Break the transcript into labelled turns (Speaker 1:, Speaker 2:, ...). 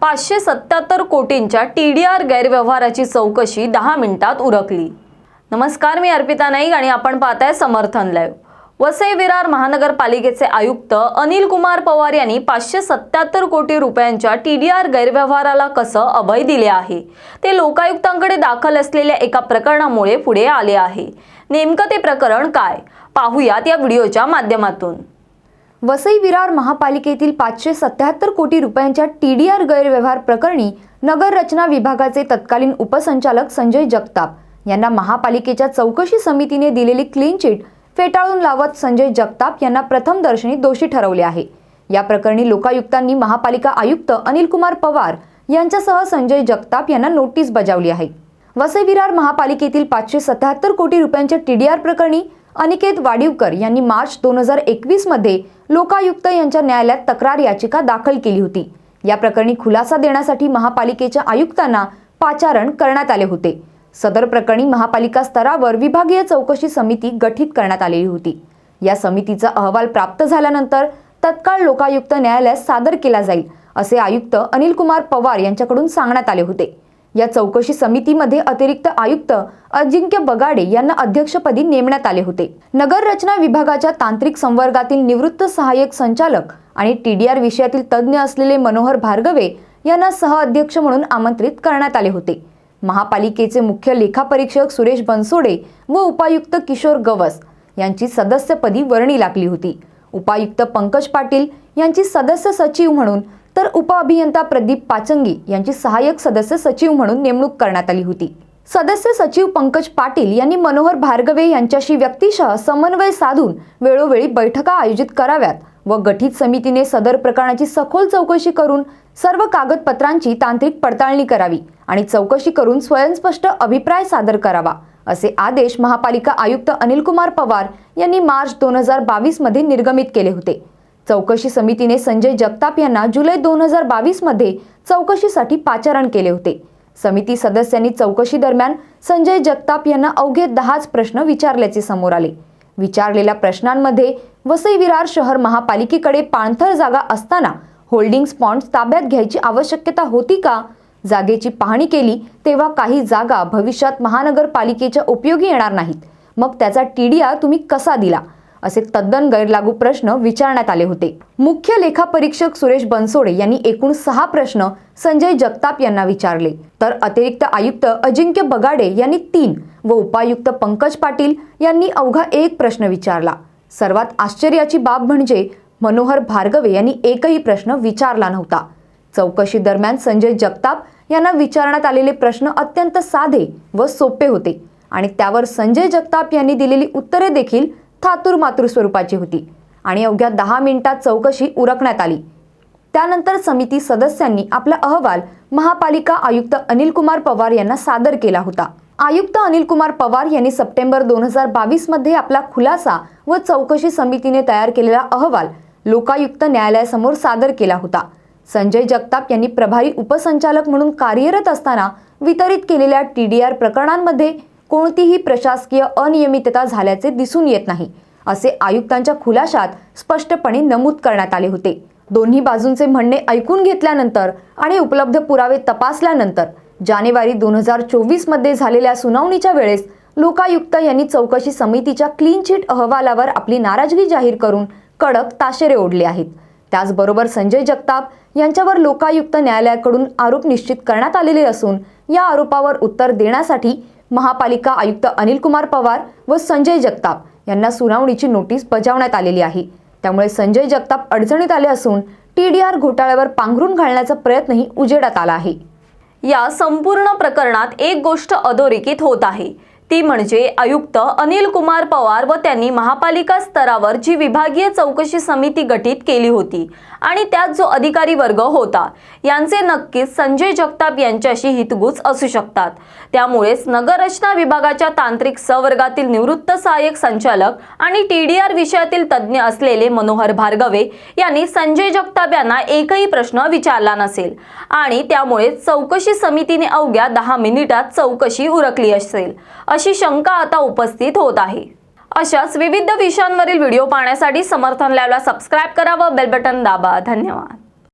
Speaker 1: पाचशे सत्याहत्तर कोटींच्या T D R गैरव्यवहाराची चौकशी दहा मिनिटात उरकली. नमस्कार मी अर्पिता नाईक आणि आपण पाहताय समर्थन लाईव्ह. वसई विरार महानगरपालिकेचे आयुक्त अनिल कुमार पवार यांनी पाचशे सत्याहत्तर कोटी रुपयांच्या टी डी आर गैरव्यवहाराला कसं अभय दिले आहे? ते लोकायुक्तांकडे दाखल असलेल्या एका प्रकरणामुळे पुढे आले आहे. नेमकं ते प्रकरण काय? पाहूयात या व्हिडिओच्या माध्यमातून.
Speaker 2: वसई विरार महापालिकेतील पाचशे सत्याहत्तर कोटी रुपयांच्या टी डी आर गैरव्यवहार प्रकरणी नगर रचना विभागाचे तत्कालीन उपसंचालक संजय जगताप यांना महापालिकेच्या चौकशी समितीने दिलेली क्लीन चिट फेटाळून लावत संजय जगताप यांना प्रथम दर्शनी दोषी ठरवले आहे. या प्रकरणी लोकायुक्तांनी महापालिका आयुक्त अनिलकुमार पवार यांच्यासह संजय जगताप यांना नोटीस बजावली आहे. वसई विरार महापालिकेतील पाचशे सत्याहत्तर कोटी रुपयांच्या टी डी आर प्रकरणी अनिकेत वाडीवकर यांनी मार्च दोन हजार एकवीसमध्ये लोकायुक्त यांच्या न्यायालयात तक्रार याचिका दाखल केली होती. या प्रकरणी खुलासा देण्यासाठी महापालिकेच्या आयुक्तांना पाचारण करण्यात आले होते. सदर प्रकरणी महापालिका स्तरावर विभागीय चौकशी समिती गठीत करण्यात आलेली होती. या समितीचा अहवाल प्राप्त झाल्यानंतर तत्काळ लोकायुक्त न्यायालयात सादर केला जाईल असे आयुक्त अनिल कुमार पवार यांच्याकडून सांगण्यात आले होते. या चौकशी समितीमध्ये अतिरिक्त आयुक्त अजिंक्य बगाडे यांना अध्यक्षपदी नेमण्यात आले होते. नगर रचना विभागाच्या तांत्रिक संवर्गातील निवृत्त सहाय्यक संचालक आणि टीडीआर विषयातील तज्ज्ञ असलेले मनोहर भार्गवे यांना सहअध्यक्ष म्हणून आमंत्रित करण्यात आले होते. महापालिकेचे मुख्य लेखापरीक्षक सुरेश बनसोडे व उपायुक्त किशोर गवस यांची सदस्यपदी वर्णी लागली होती. उपायुक्त पंकज पाटील यांची सदस्य सचिव म्हणून तर उपअभियंता प्रदीप पाचंगी यांची सहाय्यक सदस्य सचिव म्हणून नेमणूक करण्यात आली होती. सदस्य सचिव पंकज पाटील यांनी मनोहर भार्गवे यांच्याशी व्यक्तिशः समन्वय साधून वेळोवेळी बैठका आयोजित कराव्यात व गठीत समितीने सदर प्रकरणाची सखोल चौकशी करून सर्व कागदपत्रांची तांत्रिक पडताळणी करावी आणि चौकशी करून स्वयंस्पष्ट अभिप्राय सादर करावा असे आदेश महापालिका आयुक्त अनिल कुमार पवार यांनी मार्च दोन हजार बावीसमध्ये निर्गमित केले होते. चौकशी समितीने संजय जगताप यांना जुलै दोन हजार बावीसमध्ये चौकशीसाठी पाचारण केले होते. समिती सदस्यांनी चौकशी दरम्यान संजय जगताप यांना अवघे दहाच प्रश्न विचारल्याचे समोर आले. विचारलेल्या प्रश्नांमध्ये वसई विरार शहर महापालिकेकडे पाणथळ जागा असताना होल्डिंग स्पॉन्ड ताब्यात घ्यायची आवश्यकता होती का? जागेची पाहणी केली तेव्हा काही जागा भविष्यात महानगरपालिकेच्या उपयोगी येणार नाहीत. मग त्याचा टीडीआर तुम्ही कसा दिला? असे तद्दन गैरलागू प्रश्न विचारण्यात आले होते. मुख्य लेखापरीक्षक सुरेश बनसोडे यांनी एकूण सहा प्रश्न संजय जगताप यांना विचारले. तर अतिरिक्त आयुक्त अजिंक्य बगाडे यांनी तीन व उपायुक्त पंकज पाटील यांनी अवघा एक प्रश्न विचारला. सर्वात आश्चर्याची बाब म्हणजे मनोहर भार्गवे यांनी एकही प्रश्न विचारला नव्हता. चौकशी दरम्यान संजय जगताप यांना विचारण्यात आलेले प्रश्न अत्यंत साधे व सोपे होते आणि त्यावर संजय जगताप यांनी दिलेली उत्तरे देखील थातूर मातूर स्वरूपाची होती आणि अवघ्या दहा मिनिटात चौकशी उरकण्यात आली. त्यानंतर समिती सदस्यांनी आपला अहवाल महापालिका आयुक्त अनिल कुमार पवार यांना सादर केला होता. आयुक्त अनिल कुमार पवार यांनी सप्टेंबर दोन हजार बावीसमध्ये आपला खुलासा व चौकशी समितीने तयार केलेला अहवाल लोकायुक्त न्यायालयासमोर सादर केला होता. संजय जगताप यांनी प्रभारी उपसंचालक म्हणून कार्यरत असताना वितरित केलेल्या टी डी आर प्रकरणांमध्ये कोणतीही प्रशासकीय अनियमितता झाल्याचे दिसून येत नाही असे आयुक्तांच्या खुलाशात स्पष्टपणे नमूद करण्यात आले होते. दोन्ही बाजूंचे म्हणणे ऐकून घेतल्यानंतर आणि उपलब्ध पुरावे तपासल्यानंतर जानेवारी दोन हजार चोवीसमध्ये झालेल्या सुनावणीच्या वेळेस लोकायुक्त यांनी चौकशी समितीच्या क्लीन चिट अहवालावर आपली नाराजगी जाहीर करून कडक ताशेरे ओढले आहेत. त्याचबरोबर संजय जगताप यांच्यावर लोकायुक्त न्यायालयाकडून आरोप निश्चित करण्यात आलेले असून या आरोपावर उत्तर देण्यासाठी महापालिका आयुक्त अनिल कुमार पवार व संजय जगताप यांना सुनावणीची नोटीस बजावण्यात आलेली आहे. त्यामुळे संजय जगताप अडचणीत आले असून टी डी आर घोटाळ्यावर पांघरून घालण्याचा प्रयत्नही उजेडात आला आहे.
Speaker 1: या संपूर्ण प्रकरणात एक गोष्ट अधोरेखित होत आहे. ती म्हणजे आयुक्त अनिल कुमार पवार व त्यांनी महापालिका स्तरावर जी विभागीय चौकशी समिती गठीत केली होती आणि त्यात जो अधिकारी वर्ग होता यांचे नक्कीच संजय जगताप यांच्याशी हितगुज असू शकतात. त्यामुळेच नगररचना विभागाच्या तांत्रिक सवर्गातील निवृत्त सहाय्यक संचालक आणि टी डी आर विषयातील तज्ज्ञ असलेले मनोहर भार्गवे यांनी संजय जगताप यांना एकही प्रश्न विचारला नसेल आणि त्यामुळे चौकशी समितीने अवघ्या दहा मिनिटात चौकशी उरकली असेल. अशी शंका आता उपस्थित होत आहे. अशाच विविध विषयांवरील व्हिडिओ पाहण्यासाठी समर्थन लॅबला सबस्क्राईब करा व बेल बटन दाबा. धन्यवाद.